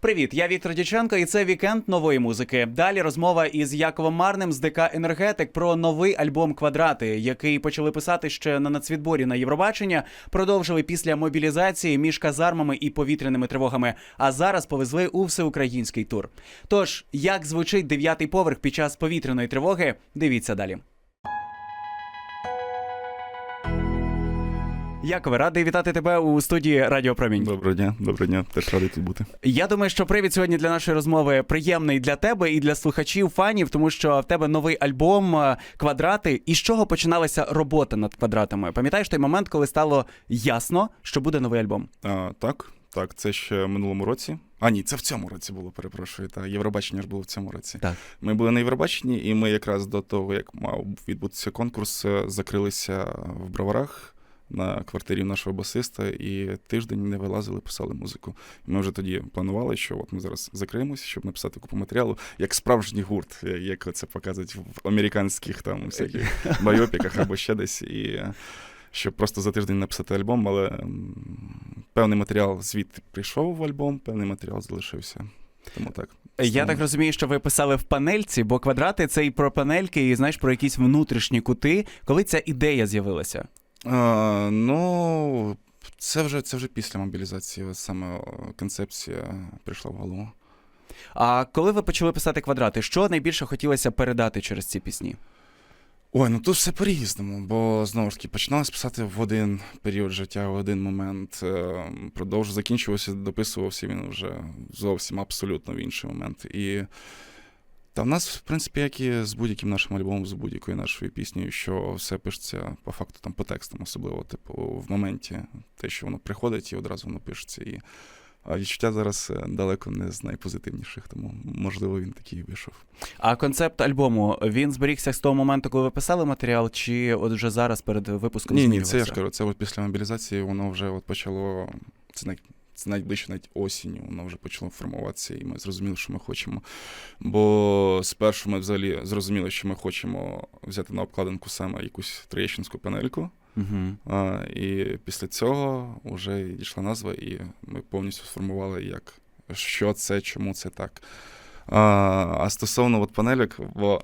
Привіт, я Віктор Дяченко, і це вікенд нової музики. Далі розмова із Яковом Марним з ДК Енергетик про новий альбом Квадрати, який почали писати ще на нацвідборі на Євробачення. Продовжили після мобілізації між казармами і повітряними тривогами. А зараз повезли у всеукраїнський тур. Тож, як звучить дев'ятий поверх під час повітряної тривоги? Дивіться далі. Якове, радий вітати тебе у студії Радіо Промінь. Доброго дня, доброго дня. Теж радий тут бути. Я думаю, що привід сьогодні для нашої розмови приємний для тебе і для слухачів, фанів, тому що в тебе новий альбом е, Квадрати. І з чого починалася робота над квадратами? Пам'ятаєш той момент, коли стало ясно, що буде новий альбом? А, так, так, це ще в минулому році. А ні, це в цьому році було, перепрошую. Та Євробачення ж було в цьому році. Так. Ми були на Євробаченні, і ми якраз до того, як мав відбутися конкурс, е, закрилися в броварах на квартирі нашого басиста, і тиждень не вилазили, писали музику. І ми вже тоді планували, що от ми зараз закриємося, щоб написати купу матеріалу, як справжній гурт, е, як це показують в американських там всяких байопіках або ще десь. І е, щоб просто за тиждень написати альбом, але певний матеріал звідти прийшов в альбом, певний матеріал залишився. Тому так. Я так розумію, що ви писали в панельці, бо квадрати це і про панельки, і знаєш про якісь внутрішні кути. Коли ця ідея з'явилася? А, ну, це вже, це вже після мобілізації, саме концепція прийшла в голову. А коли ви почали писати квадрати, що найбільше хотілося передати через ці пісні? Ой, ну тут все по-різному, бо знову ж таки починалось писати в один період життя, в один момент. е, Продовж закінчувався, дописувався він вже зовсім абсолютно в інший момент. І та в нас, в принципі, як і з будь-яким нашим альбомом, з будь-якою нашою піснею, що все пишеться по факту там по текстам, особливо, типу, в моменті, те, що воно приходить, і одразу воно пишеться. І відчуття зараз е, далеко не з найпозитивніших, тому можливо він такий вийшов. А концепт альбому він зберігся з того моменту, коли ви писали матеріал, чи от вже зараз перед випуском Ні, ні, це я ж кажу, це от після мобілізації воно вже от почало. Це це навіть ближче навіть осінню, воно вже почало формуватися, і ми зрозуміли, що ми хочемо. Бо спершу ми взагалі зрозуміли, що ми хочемо взяти на обкладинку саме якусь троєщинську панельку. Угу. А, і після цього вже дійшла назва, і ми повністю сформували, як що це, чому це так. А, а стосовно от панелек, бо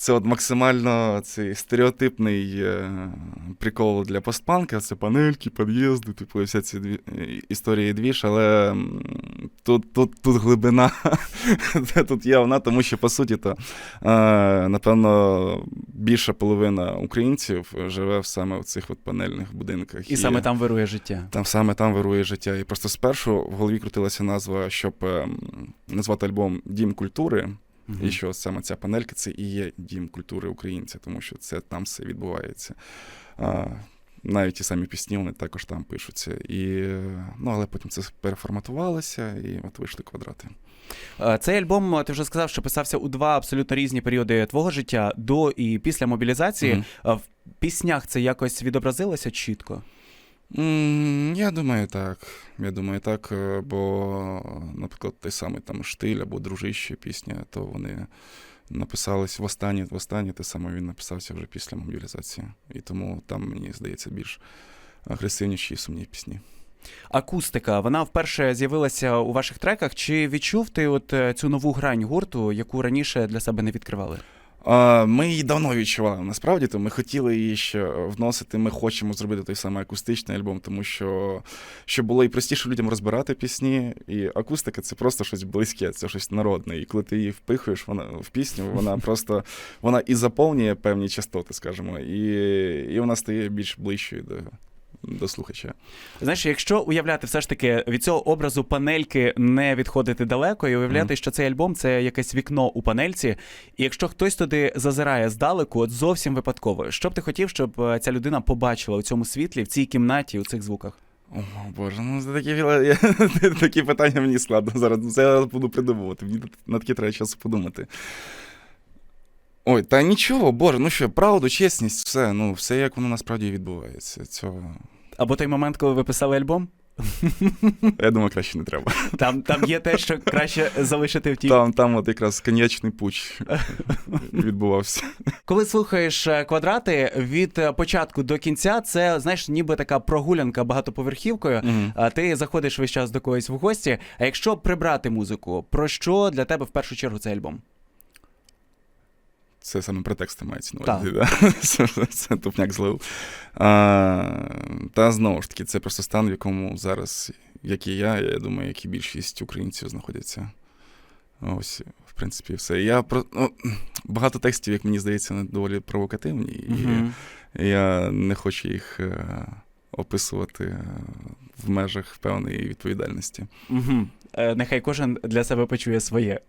це от максимально цей стереотипний е, прикол для постпанка, це панельки, під'їзди, типу, і вся ці дві, історії двіж, але тут, тут, тут глибина тут є вона, тому що по суті, то е, напевно більша половина українців живе саме в цих от панельних будинках. І саме там вирує життя. Там саме там вирує життя. І просто спершу в голові крутилася назва, щоб ем, назвати альбом Дім культури. Мгм. І що саме ця панелька це і є дім культури українця, тому що це там все відбувається. А, навіть ті самі пісні вони також там пишуться. І, ну, але потім це переформатувалося, і от вийшли квадрати. Е, Цей альбом, е, ти вже сказав, що писався у два абсолютно різні періоди твого життя до і після мобілізації. А В піснях це якось відобразилося чітко. Я думаю, так. Я думаю, так, е, бо, наприклад, той самий там штиль або дружище пісня, то вони написались в останнє, в останнє, те саме він написався вже після мобілізації. І тому там, мені здається, більш агресивніші і сумні пісні. Акустика, вона вперше з'явилася у ваших треках. Чи відчув ти от е, цю нову грань гурту, яку раніше для себе не відкривали? Ми її давно відчували. Насправді, то ми хотіли її ще вносити. Ми хочемо зробити той самий акустичний альбом, тому що щоб було і простіше людям розбирати пісні. І акустика це просто щось близьке, це щось народне. І коли ти її впихуєш вона в пісню, вона просто вона і заповнює певні частоти, скажімо, і, і вона стає більш ближчою до, до слухача. Знаєш, якщо уявляти все ж таки від цього образу панельки не відходити далеко і уявляти, Мгм. що цей альбом це якесь вікно у панельці, і якщо хтось туди зазирає здалеку, от зовсім випадково, що б ти хотів, щоб е, ця людина побачила у цьому світлі, в цій кімнаті, у цих звуках? О, Боже, ну це такі, я, такі питання мені складно зараз. Це я буду придумувати. Мені на такі треба часу подумати. Ой, та нічого, Боже, ну що, правду, чесність, все, ну, все як воно насправді відбувається. Цього. Або той момент, коли ви писали альбом? Я думаю, краще не треба. Там, там є те, що краще залишити в тій. Там, там от якраз коньячний пуч відбувався. Коли слухаєш е, квадрати від е, початку до кінця, це знаєш, ніби така прогулянка багатоповерхівкою. А ти заходиш весь час до когось в гості. А якщо прибрати музику, про що для тебе в першу чергу цей альбом? Це саме претексти мається на увазі. Да? Це, це тупняк злив. А, та знову ж таки, це просто стан, в якому зараз, як і я, я думаю, як і більшість українців знаходяться. Ось, в принципі, все. Я про ну, багато текстів, як мені здається, доволі провокативні, і Мгм. я не хочу їх е, описувати в межах певної відповідальності. Угу. Е, нехай кожен для себе почує своє.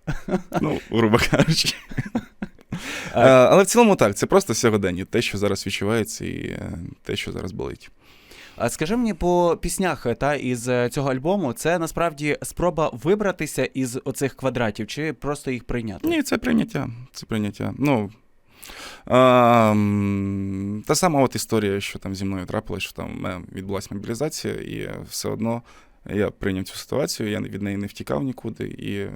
Ну, грубо кажучи. Е, Але в цілому так, це просто сьогодення, те, що зараз відчувається, і е, те, що зараз болить. А скажи мені по піснях е, та із цього альбому, це насправді спроба вибратися із оцих квадратів, чи просто їх прийняти? Ні, це прийняття. Це прийняття. Ну. А, та сама от історія, що там зі мною трапилось, що там в мене відбулася мобілізація, і все одно я прийняв цю ситуацію, я від неї не втікав нікуди. І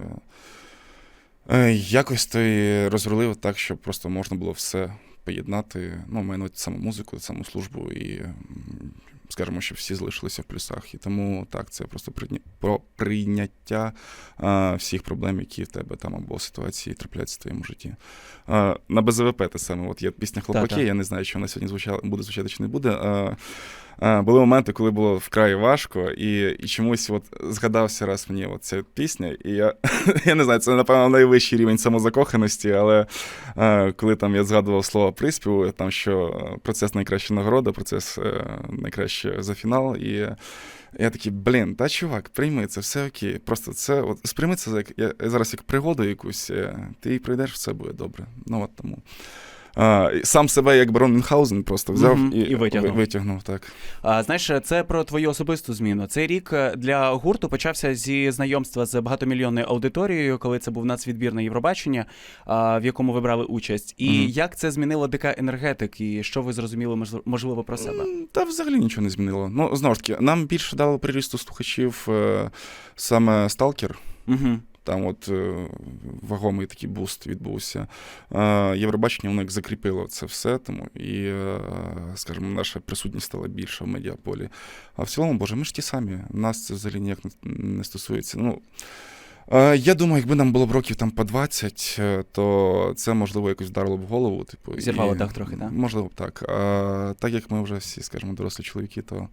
якось то і розрулив так, щоб просто можна було все поєднати. Ну, мене саму музику, саму службу, і скажімо, щоб всі залишилися в плюсах. І тому так, це просто про прийняття а, всіх проблем, які в тебе там або ситуації трапляються в твоєму житті. А, на БЗВП те саме, от є пісня Хлопаки, я не знаю, чи вона сьогодні звучала, буде звучати чи не буде. А, були моменти, коли було вкрай важко, і, і чомусь от згадався раз мені от ця пісня, і я, я не знаю, це, напевно, найвищий рівень самозакоханості, але коли там я згадував слово приспіву, там що процес найкраща нагорода, процес е, найкраще за фінал, і я такий, блін, та чувак, прийми це, все окей. Просто це, от сприйми це як я зараз як пригоду якусь, е, ти її пройдеш, все буде добре. Ну от тому. А, сам себе як барон Мюнхгаузен просто взяв Мгм, і, і витягнув. витягнув так. А, знаєш, це про твою особисту зміну. Цей рік е, для гурту почався зі знайомства з багатомільйонною аудиторією, коли це був нацвідбір на Євробачення, а, в якому ви брали участь. І Мгм. як це змінило ДК енергетик, і що ви зрозуміли можливо- про себе? М, Та взагалі нічого не змінило. Ну, знову ж таки, нам більше дало прирісту слухачів е, саме Сталкер. Угу. Там от е, вагомий такий буст відбувся. Е, Євробачення воно як закріпило це все, тому і, е, скажімо, наша присутність стала більша в медіаполі. А в цілому, боже, ми ж ті самі. Нас це взагалі ніяк не, стосується. Ну, я думаю, якби нам було б років там по 20, е, то це можливо якось вдарило б в голову. Типу, Зірвало дах трохи, так? Можливо б так. А так як ми вже всі, скажімо, дорослі чоловіки, то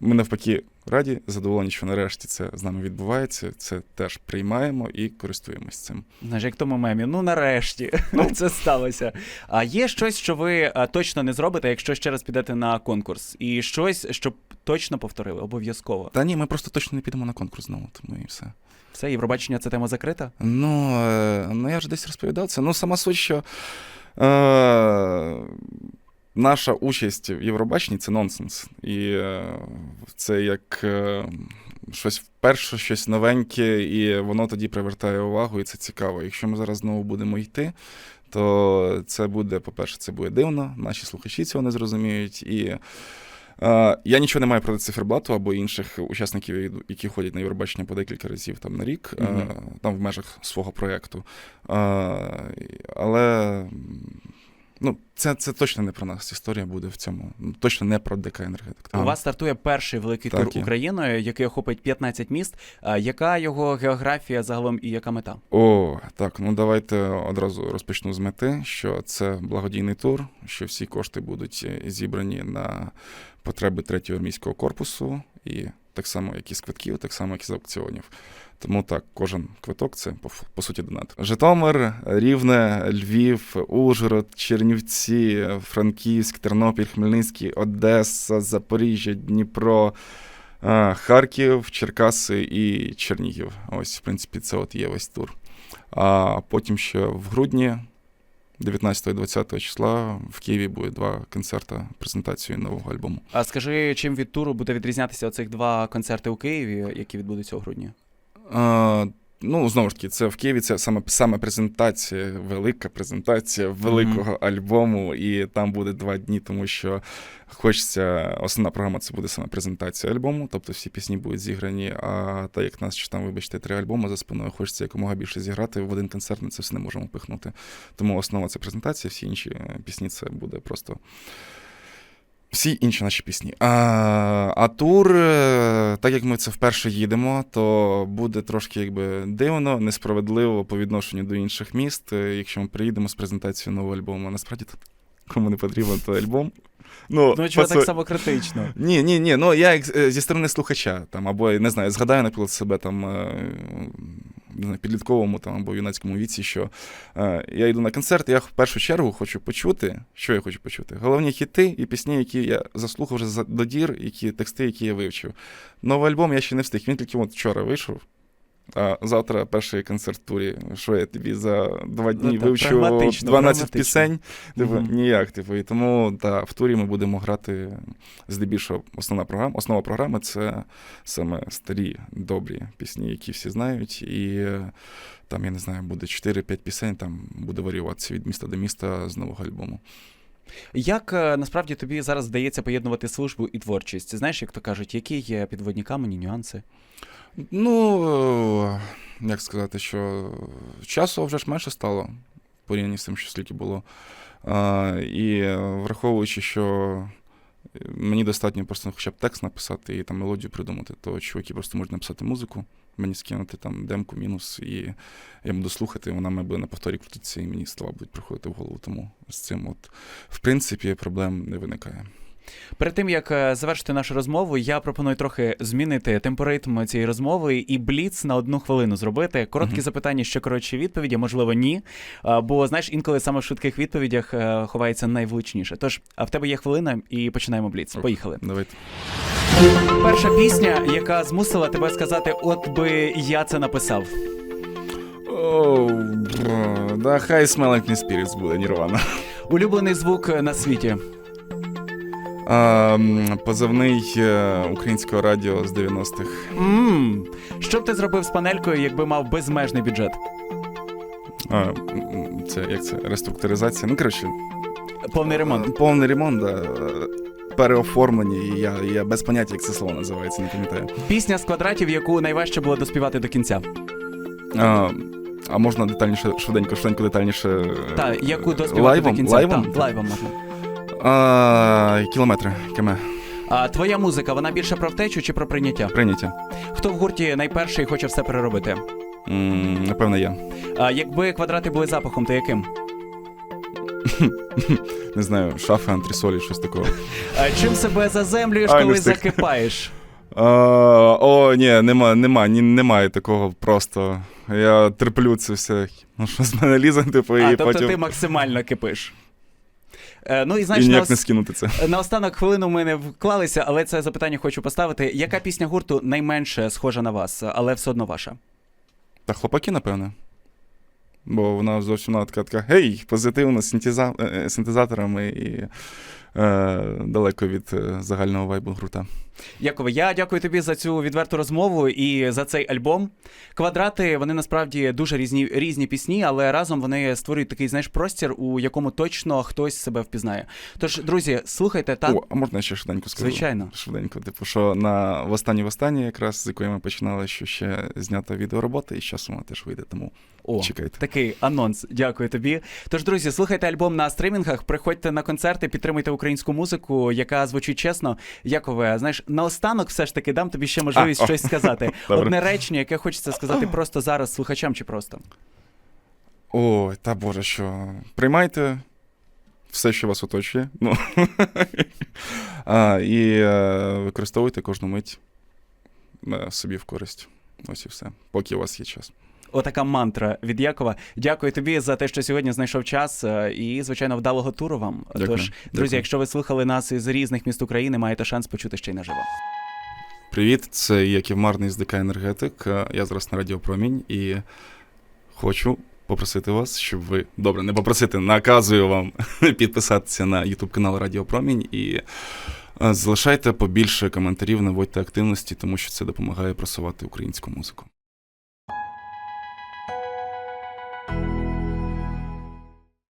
ми навпаки раді, задоволені, що нарешті це з нами відбувається. Це теж приймаємо і користуємось цим. Знаєш, як тому мемі, ну нарешті це сталося. А є щось, що ви точно не зробите, якщо ще раз підете на конкурс, і щось, що точно повторили, обов'язково. Та ні, ми просто точно не підемо на конкурс знову, тому і все. Все, Євробачення, це тема закрита. Ну, е, ну я вже десь розповідав це. Ну, сама суть, що е, наша участь в Євробаченні це нонсенс. І е, це як е, щось вперше, щось новеньке, і воно тоді привертає увагу, і це цікаво. Якщо ми зараз знову будемо йти, то це буде, по-перше, це буде дивно, наші слухачі цього не зрозуміють. І Е, Я нічого не маю проти циферблату або інших учасників, які ходять на Євробачення по декілька разів там на рік, е, Мгм. там в межах свого проєкту. Е, Але ну, це, це точно не про нас. Історія буде в цьому. Ну, Точно не про ДК енергетик. У вас стартує перший великий Так, тур є. Україною, який охопить 15 міст. А яка його географія загалом і яка мета? О, так, ну давайте одразу розпочну з мети, що це благодійний тур, що всі кошти будуть зібрані на потреби третього армійського корпусу, і так само, як і з квитків, так само, як і з аукціонів. Тому так, кожен квиток це по, по суті донат. Житомир, Рівне, Львів, Ужгород, Чернівці, Франківськ, Тернопіль, Хмельницький, Одеса, Запоріжжя, Дніпро. е, Харків, Черкаси і Чернігів. Ось, в принципі, це от є весь тур. А потім ще в грудні, 19-20 числа, в Києві буде два концерти презентації нового альбому. А скажи, чим від туру буде відрізнятися оцих два концерти у Києві, які відбудуться у грудні? Ну, знову ж таки, це в Києві це саме, саме презентація, велика презентація великого альбому, і там буде два дні, тому що хочеться. Основна програма це буде саме презентація альбому, тобто всі пісні будуть зіграні. А так як нас ще там, вибачте, три альбоми за спиною, хочеться якомога більше зіграти в один концерт. Ми це все не можемо пихнути. Тому основа це презентація, всі інші пісні це буде просто. Всі інші наші пісні. А, а тур, е, так як ми це вперше їдемо, то буде трошки якби дивно, несправедливо по відношенню до інших міст, е, якщо ми приїдемо з презентацією нового альбому. Насправді то кому не потрібен той альбом. Ну, Ну, чого по так су- самокритично? ні, ні, ні. Ну я як е, зі сторони слухача, там, або не знаю, згадаю, наприклад, себе там підлітковому там або юнацькому віці, що е, я йду на концерт, і я в першу чергу хочу почути, що я хочу почути. Головні хіти і пісні, які я заслухав вже за- до дір, які тексти, які я вивчив. Новий альбом я ще не встиг. Він тільки от вчора вийшов. А завтра перший концерт в турі. Що я тобі за два дні Ну, вивчу 12 прагматично. пісень? Типу, Мгм. ніяк. Типу, і тому та, в турі ми будемо грати здебільшого основна програма. Основа програми це саме старі добрі пісні, які всі знають. І там, я не знаю, буде 4-5 пісень, там буде варіюватися від міста до міста з нового альбому. Як е, насправді тобі зараз вдається поєднувати службу і творчість? Знаєш, як то кажуть, які є підводні камені, нюанси? Ну, е, як сказати, що часу вже ж менше стало в порівнянні з тим, що скільки було. А, і е, враховуючи, що мені достатньо просто хоча б текст написати і там мелодію придумати, то чуваки просто можуть написати музику, мені скинути там демку, мінус, і я буду слухати, вона буде на повторі крутитися, і мені слова будуть приходити в голову. Тому з цим, от, в принципі, проблем не виникає. Перед тим як е, завершити нашу розмову, я пропоную трохи змінити темпоритм цієї розмови і бліц на одну хвилину зробити. Короткі Мгм. запитання, ще коротші відповіді, можливо, ні. Бо знаєш, інколи саме в швидких відповідях е, ховається найвлучніше. Тож, а в тебе є хвилина, і починаємо бліц. Ок. Поїхали. Давайте. Перша пісня, яка змусила тебе сказати, от би я це написав. Оу, да, хай Me Spirits буде, Нірвана. Улюблений звук на світі. А, позивний е, українського радіо з 90-х. Мм. Що б ти зробив з панелькою, якби мав безмежний бюджет? А, це як це? Реструктуризація. Ну, коротше, Повний ремонт. повний ремонт, да. Переоформлення, і я, я без поняття, як це слово називається, не пам'ятаю. Пісня з квадратів, яку найважче було доспівати до кінця. А, а можна детальніше, швиденько, швиденько детальніше. е, Та, яку доспівати лайвом? до кінця. Лайвом? Та, лайвом можна. А, кілометри, км. А твоя музика, вона більше про втечу чи про прийняття? Прийняття. Хто в гурті найперший хоче все переробити? М, напевно, я. А якби квадрати були запахом, то яким? Не знаю, шафи, антресолі, щось такого. А чим себе заземлюєш, коли закипаєш? А, о, ні, нема, нема, ні, немає такого просто. Я терплю це все. Ну, що з мене лізе, типу, А, тобто потім. ти максимально кипиш. Е, ну і знаєш, і ніяк наос- не скинути це. наостанок хвилину ми не вклалися, але це запитання хочу поставити. Яка пісня гурту найменше схожа на вас, але все одно ваша? Та хлопаки, напевне. Бо вона зовсім вона така, така гей, позитивно з е, е, синтезаторами і далеко від е, загального вайбу грута. Якове, я дякую тобі за цю відверту розмову і за цей альбом. Квадрати вони насправді дуже різні різні пісні, але разом вони створюють такий знаєш простір, у якому точно хтось себе впізнає. Тож, друзі, слухайте та О, а можна я ще швиденько скажу? звичайно. Швиденько. Типу, що на в останній в останній, якраз з якої ми починали, що ще знята відеоробота, і з часом вона теж вийде, тому О, чекайте. такий анонс. Дякую тобі. Тож, друзі, слухайте альбом на стримінгах, приходьте на концерти, підтримуйте українську музику, яка звучить чесно. Якове, знаєш, наостанок все ж таки дам тобі ще можливість А, о. щось сказати. Добре. Одне речення, яке хочеться сказати просто зараз слухачам чи просто. Ой, та Боже, що. Приймайте все, що вас оточує. Ну. а, і е, використовуйте кожну мить е, собі в користь. Ось і все. Поки у вас є час. Отака мантра від Якова. Дякую тобі за те, що сьогодні знайшов час. е, І, звичайно, вдалого туру вам. Дякую. Тож, друзі, Дякую. якщо ви слухали нас із різних міст України, маєте шанс почути ще й наживо. Привіт, це Яків Марний з ДК Енергетик. Е, Я зараз на Радіо Промінь і хочу попросити вас, щоб ви добре, не попросити, наказую вам підписатися на YouTube канал Радіо Промінь і е, залишайте побільше коментарів, наводьте активності, тому що це допомагає просувати українську музику.